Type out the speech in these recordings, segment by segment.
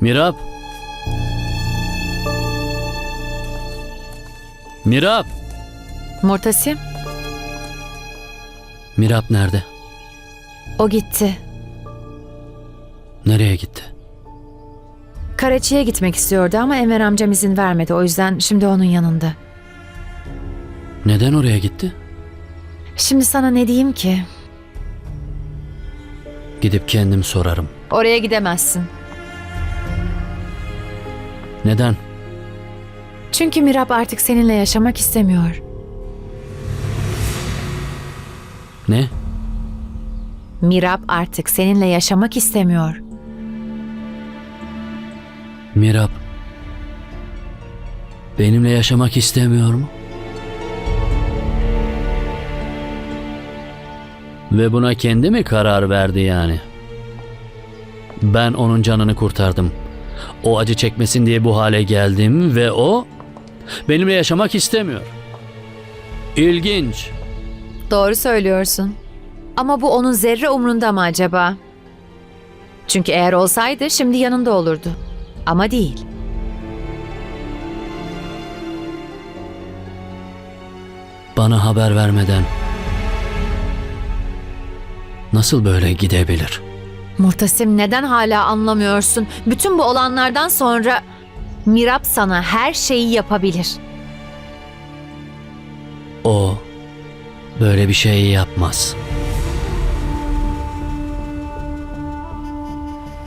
Mirap. Mirap. Murtasim, Mirap nerede? o gitti. Nereye gitti? Karaçi'ye gitmek istiyordu ama Enver amcam izin vermedi. O yüzden şimdi onun yanında. Neden oraya gitti? Şimdi sana ne diyeyim ki? Gidip kendim sorarım. Oraya gidemezsin. Neden? Çünkü Mirab artık seninle yaşamak istemiyor. Ne? Mirab artık seninle yaşamak istemiyor. Mirap. Benimle yaşamak istemiyor mu? Ve buna kendi mi karar verdi yani? Ben onun canını kurtardım. O acı çekmesin diye bu hale geldim ve o benimle yaşamak istemiyor. İlginç. Doğru söylüyorsun. Ama bu onun zerre umrunda mı acaba? Çünkü eğer olsaydı şimdi yanında olurdu. Ama değil. Bana haber vermeden nasıl böyle gidebilir? Murtasim neden hala anlamıyorsun? Bütün bu olanlardan sonra Mirab sana her şeyi yapabilir. O böyle bir şey yapmaz.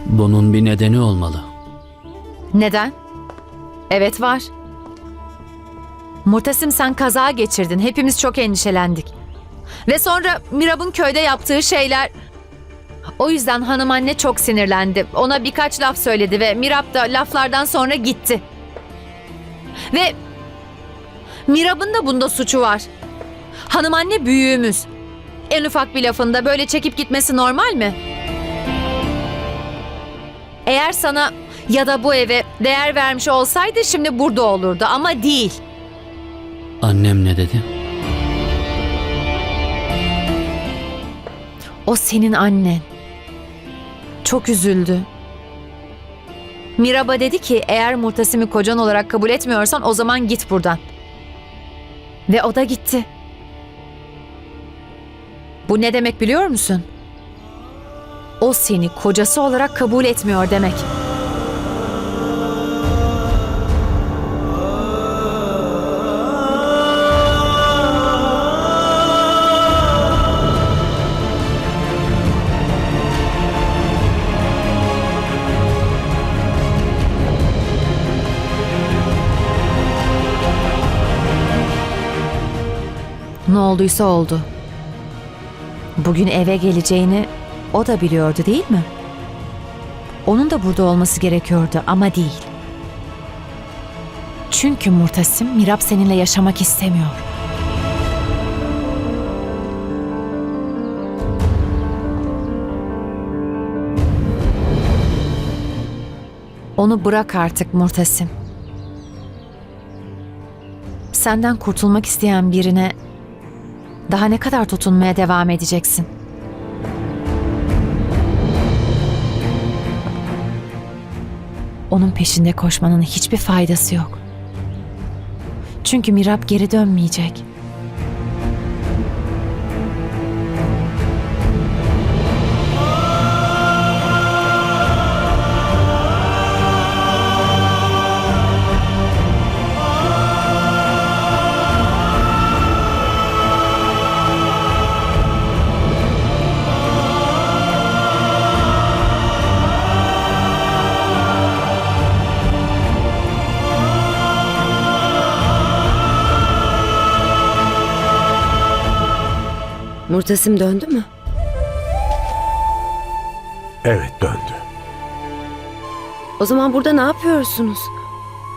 Bunun bir nedeni olmalı. Neden? Evet var. Murtasim sen kaza geçirdin. Hepimiz çok endişelendik. Ve sonra Mirab'ın köyde yaptığı şeyler... O yüzden hanım anne çok sinirlendi. Ona birkaç laf söyledi ve Mirab da laflardan sonra gitti. Ve Mirab'ın da bunda suçu var. Hanım anne büyüğümüz. En ufak bir lafında böyle çekip gitmesi normal mi? Eğer sana ya da bu eve değer vermiş olsaydı şimdi burada olurdu ama değil. Annem ne dedi? O senin annen. Çok üzüldü. Miraba dedi ki eğer Murtasim'i kocan olarak kabul etmiyorsan o zaman git buradan. Ve o da gitti. Bu ne demek biliyor musun? O seni kocası olarak kabul etmiyor demek. Olduysa oldu. Bugün eve geleceğini o da biliyordu değil mi? Onun da burada olması gerekiyordu ama değil. Çünkü Murtasim Mirab seninle yaşamak istemiyor. Onu bırak artık Murtasim. Senden kurtulmak isteyen birine daha ne kadar tutunmaya devam edeceksin? Onun peşinde koşmanın hiçbir faydası yok. Çünkü Mirab geri dönmeyecek. Murtasim döndü mü? Evet döndü. O zaman burada ne yapıyorsunuz?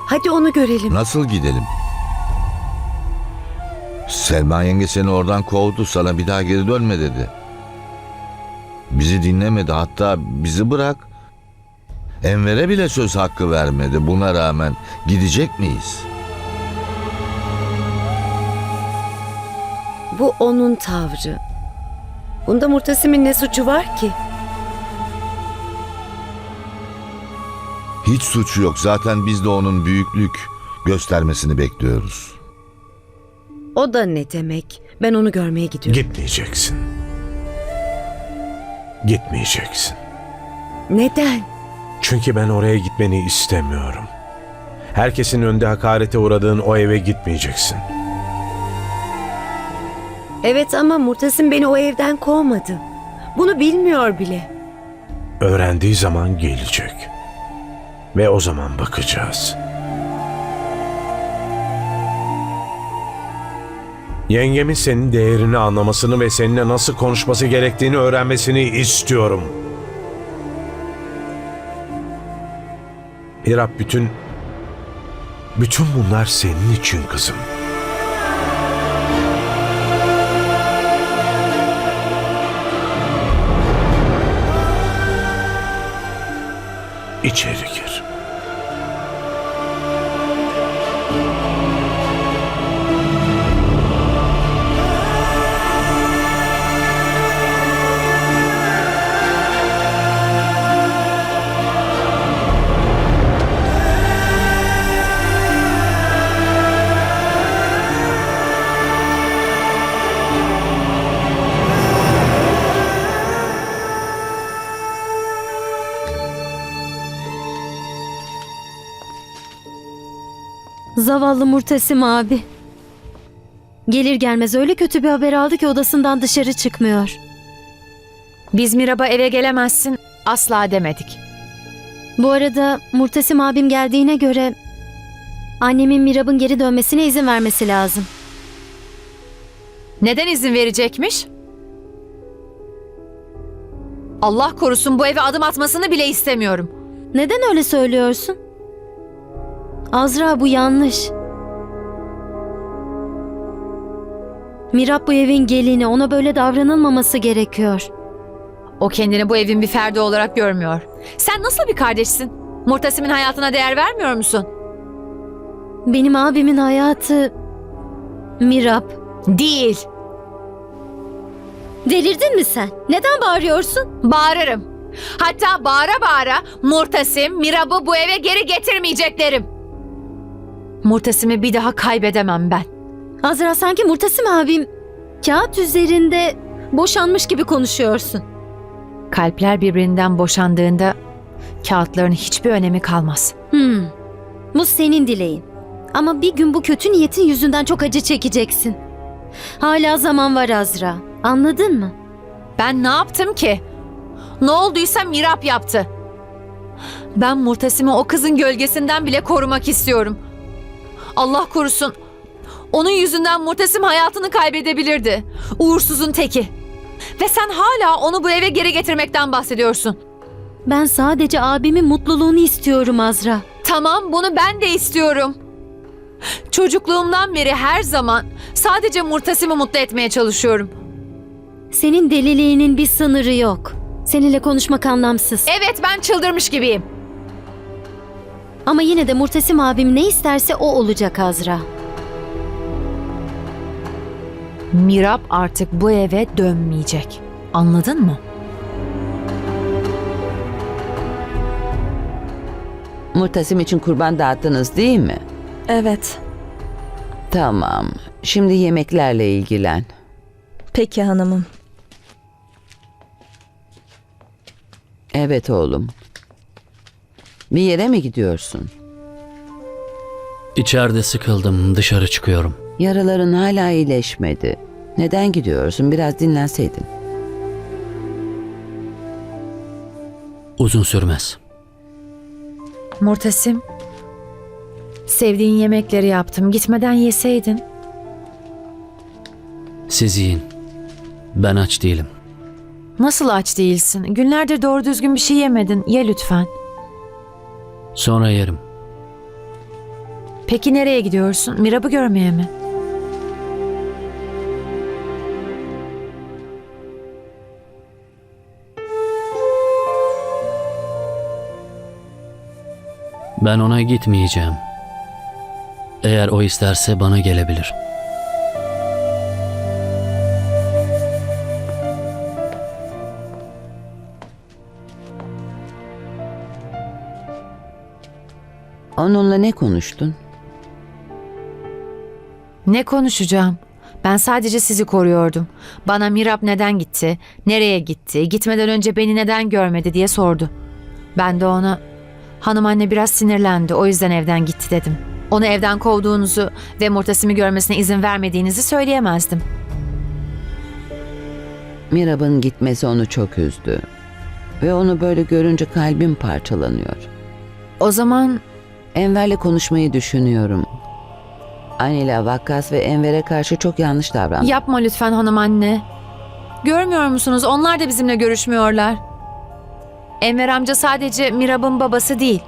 Hadi onu görelim. Nasıl gidelim? Selma yenge seni oradan kovdu. Sana bir daha geri dönme dedi. Bizi dinlemedi. Hatta bizi bırak. Enver'e bile söz hakkı vermedi. Buna rağmen gidecek miyiz? Bu onun tavrı. Bunda Murtasim'in ne suçu var ki? Hiç suçu yok. Zaten biz de onun büyüklük göstermesini bekliyoruz. O da ne demek? Ben onu görmeye gidiyorum. Gitmeyeceksin. Gitmeyeceksin. Neden? Çünkü ben oraya gitmeni istemiyorum. Herkesin önünde hakarete uğradığın o eve gitmeyeceksin. Evet ama Murtasim beni o evden kovmadı. Bunu bilmiyor bile. Öğrendiği zaman gelecek. Ve o zaman bakacağız. Yengemin senin değerini anlamasını ve seninle nasıl konuşması gerektiğini öğrenmesini istiyorum. İrab bütün... Bütün bunlar senin için kızım. İçeri gir. Zavallı Murtasim abi. Gelir gelmez öyle kötü bir haber aldı ki odasından dışarı çıkmıyor. Biz Mirab'a eve gelemezsin asla demedik. Bu arada Murtasim abim geldiğine göre annemin Mirab'ın geri dönmesine izin vermesi lazım. Neden izin verecekmiş? Allah korusun bu eve adım atmasını bile istemiyorum. Neden öyle söylüyorsun? Azra bu yanlış. Mirab bu evin gelini ona böyle davranılmaması gerekiyor. O kendini bu evin bir ferdi olarak görmüyor. Sen nasıl bir kardeşsin? Murtasim'in hayatına değer vermiyor musun? Benim abimin hayatı Mirab. Değil. Delirdin mi sen? Neden bağırıyorsun? Bağırırım. Hatta bağıra bağıra Murtasim, Mirab'ı bu eve geri getirmeyeceklerim. Murtasim'i bir daha kaybedemem ben. Azra sanki Murtasim abim kağıt üzerinde boşanmış gibi konuşuyorsun. Kalpler birbirinden boşandığında kağıtların hiçbir önemi kalmaz. Hmm. Bu senin dileğin. Ama bir gün bu kötü niyetin yüzünden çok acı çekeceksin. Hala zaman var Azra. Anladın mı? Ben ne yaptım ki? Ne olduysa Mirap yaptı. Ben Murtasim'i o kızın gölgesinden bile korumak istiyorum. Allah korusun. Onun yüzünden Murtasim hayatını kaybedebilirdi. Uğursuzun teki. Ve sen hala onu bu eve geri getirmekten bahsediyorsun. Ben sadece abimin mutluluğunu istiyorum Azra. Tamam bunu ben de istiyorum. Çocukluğumdan beri her zaman sadece Murtasim'i mutlu etmeye çalışıyorum. Senin deliliğinin bir sınırı yok. Seninle konuşmak anlamsız. Evet ben çıldırmış gibiyim. Ama yine de Murtasim abim ne isterse o olacak Azra. Mirap artık bu eve dönmeyecek. Anladın mı? Murtasim için kurban dağıttınız değil mi? Evet. Tamam. Şimdi yemeklerle ilgilen. Peki hanımım. Evet oğlum. Bir yere mi gidiyorsun? İçeride sıkıldım, dışarı çıkıyorum. Yaraların hala iyileşmedi. Neden gidiyorsun? Biraz dinlenseydin. Uzun sürmez. Murtasim. Sevdiğin yemekleri yaptım. Gitmeden yeseydin. Siz yiyin. Ben aç değilim. Nasıl aç değilsin? Günlerdir doğru düzgün bir şey yemedin. Ye lütfen. Sonra yerim. Peki nereye gidiyorsun? Mirab'ı görmeye mi? Ben ona gitmeyeceğim. Eğer o isterse bana gelebilir. Onunla ne konuştun? Ne konuşacağım? Ben sadece sizi koruyordum. Bana Mirap neden gitti, nereye gitti, gitmeden önce beni neden görmedi diye sordu. Ben de ona hanım anne biraz sinirlendi o yüzden evden gitti dedim. Onu evden kovduğunuzu ve Murtasim'i görmesine izin vermediğinizi söyleyemezdim. Mirab'ın gitmesi onu çok üzdü. Ve onu böyle görünce kalbim parçalanıyor. O zaman Enver'le konuşmayı düşünüyorum. Anila, Vakkas ve Enver'e karşı çok yanlış davrandım. yapma lütfen hanım anne. Görmüyor musunuz onlar da bizimle görüşmüyorlar. Enver amca sadece Mirab'ın babası değil.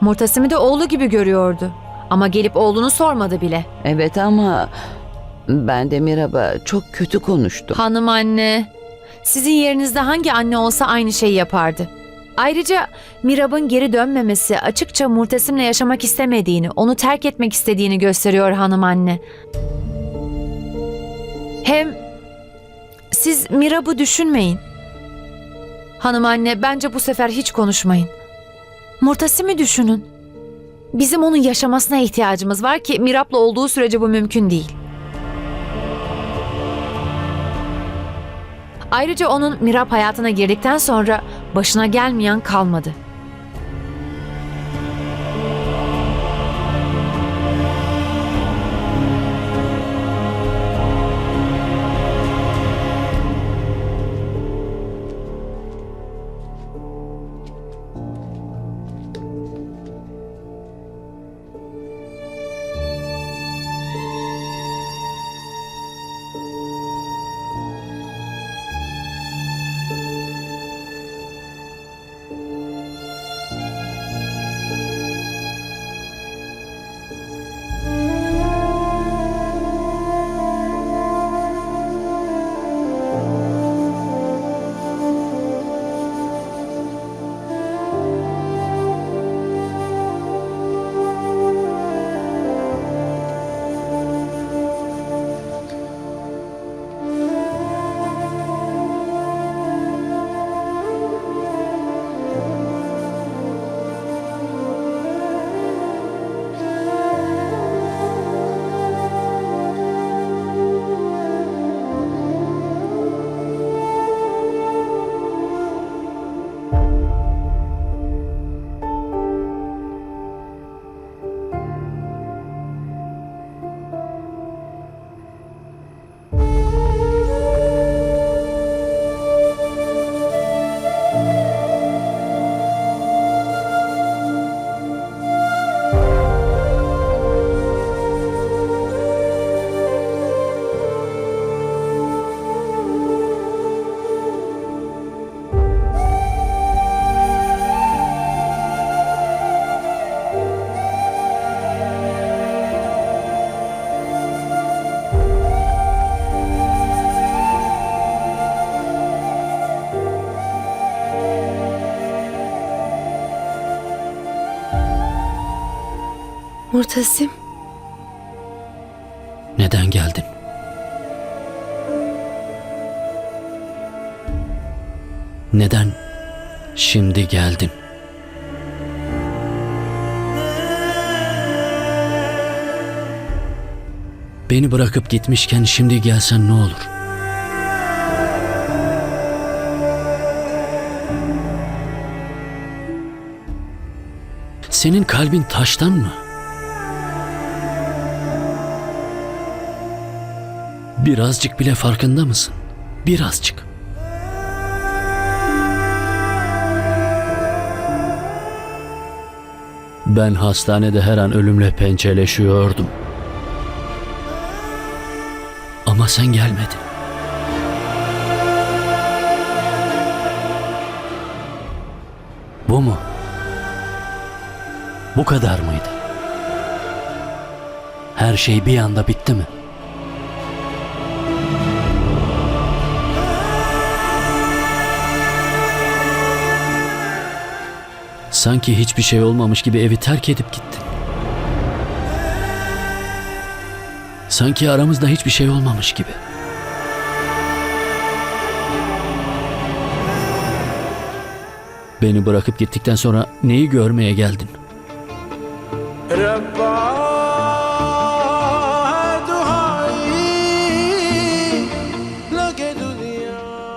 Murtasim'i de oğlu gibi görüyordu. Ama gelip oğlunu sormadı bile. Evet ama ben de Mirab'a çok kötü konuştum. Hanım anne, sizin yerinizde hangi anne olsa aynı şeyi yapardı. Ayrıca Mirab'ın geri dönmemesi açıkça Murtasim'le yaşamak istemediğini, onu terk etmek istediğini gösteriyor hanım anne. Hem siz Mirab'ı düşünmeyin. Hanım anne bence bu sefer hiç konuşmayın. Murtasim'i düşünün. Bizim onun yaşamasına ihtiyacımız var ki Mirab'la olduğu sürece bu mümkün değil. Ayrıca onun Mirap hayatına girdikten sonra başına gelmeyen kalmadı. Murtasim, Neden geldin? Neden şimdi geldin? Beni bırakıp gitmişken şimdi gelsen ne olur? Senin kalbin taştan mı? Birazcık bile farkında mısın? Birazcık. Ben hastanede her an ölümle pençeleşiyordum. Ama sen gelmedin. Bu mu? Bu kadar mıydı? Her şey bir anda bitti mi? Sanki hiçbir şey olmamış gibi evi terk edip gittin. Sanki aramızda hiçbir şey olmamış gibi. Beni bırakıp gittikten sonra neyi görmeye geldin?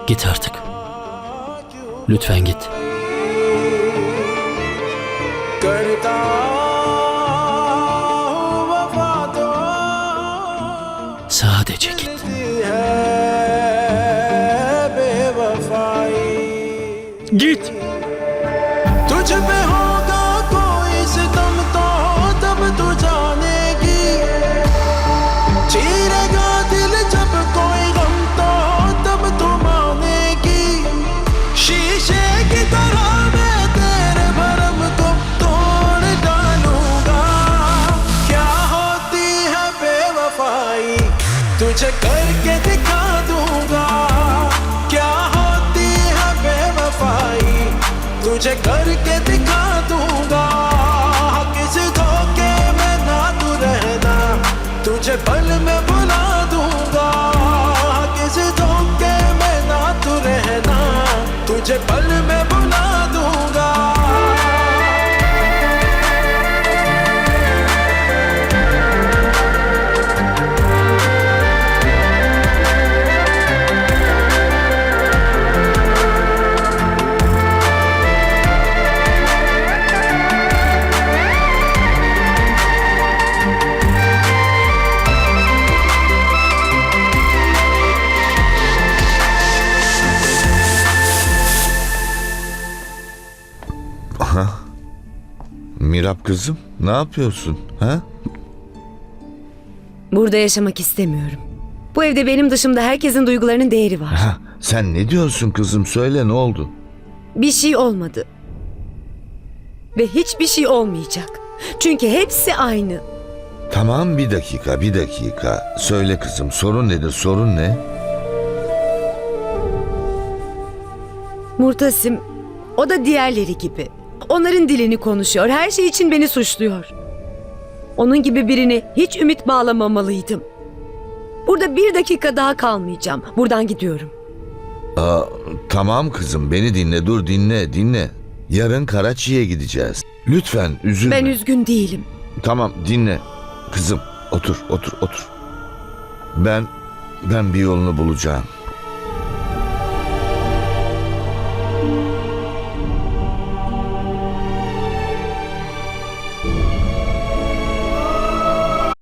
Git artık. Lütfen git. करता हूँ वफा तो Sadece git. है बेवफाई Git. तुझ पे होगा कोई सितम तो तब तू जानेगी चीरेगा दिल जब कोई गम तो तब तू मानेगी शीशे की तरह तुझे करके दिखा दूँगा। किस धोखे में ना तू रहना, तुझे पल में बुला दूँगा। किस धोखे में ना तू रहना, तुझे पल में Mirap kızım ne yapıyorsun? Ha? Burada yaşamak istemiyorum. Bu evde benim dışımda herkesin duygularının değeri var. ha? Sen ne diyorsun kızım söyle ne oldu? Bir şey olmadı. Ve hiçbir şey olmayacak. Çünkü hepsi aynı. Tamam bir dakika bir dakika. Söyle kızım sorun nedir sorun ne? Murtasim, o da diğerleri gibi. Onların dilini konuşuyor. Her şey için beni suçluyor. Onun gibi birini hiç ümit bağlamamalıydım. Burada bir dakika daha kalmayacağım. Buradan gidiyorum. Aa, tamam kızım beni dinle dur dinle dinle. Yarın Karaçi'ye gideceğiz. Lütfen üzülme. Ben üzgün değilim. Tamam dinle. Kızım otur otur otur. Ben ben bir yolunu bulacağım.